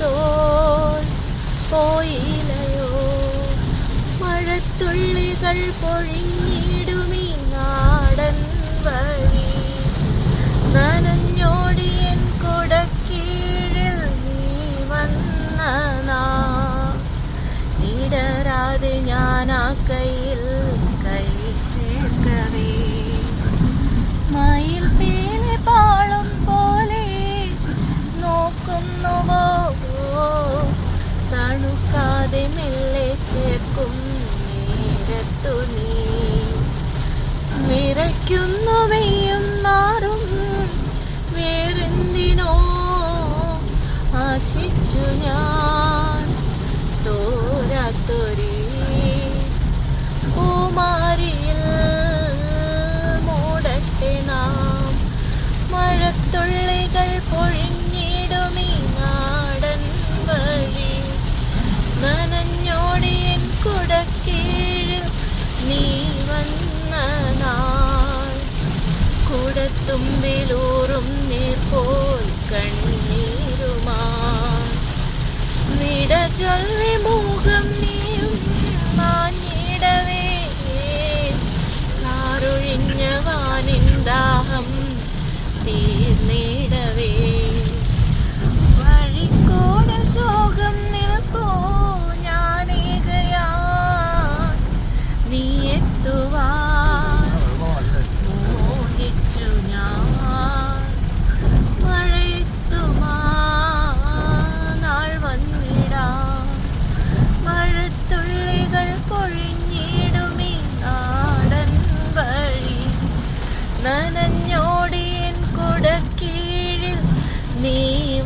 തോൾ പോയിലയോ? മഴത്തുള്ളികൾ പൊഴിഞ്ഞിടുമീ നാടൻ വഴി. ആശിച്ചു ഞാൻ. തോരാത്തൊരേ മൂടട്ടെ നാം. മഴത്തുള്ളികൾ പൊഴിഞ്ഞിടുമീ നാടൻ വഴി. നനഞ്ഞോടിയൻ നീ വന്ന നാൾ. കുടത്തുമ്പിലൂറും നീർ പോൽ കണ്ണീരുമാ ചൊല്ലി മുഖം നീയും മാഞ്ഞിടവേ. കാറൊഴിഞ്ഞ വാനിൻ തീർന്നിടവേ.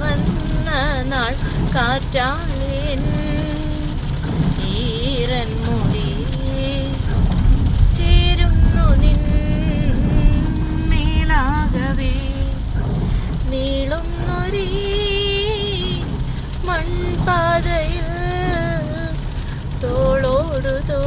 വന്ന നാൾ കാറ്റാളിയൻ ഈരൻ മുടി ചേരുന്നു നിൻ മേലാകവേ. നീളുന്നൊരീ മൺപാതയിൽ തോളോടുതോ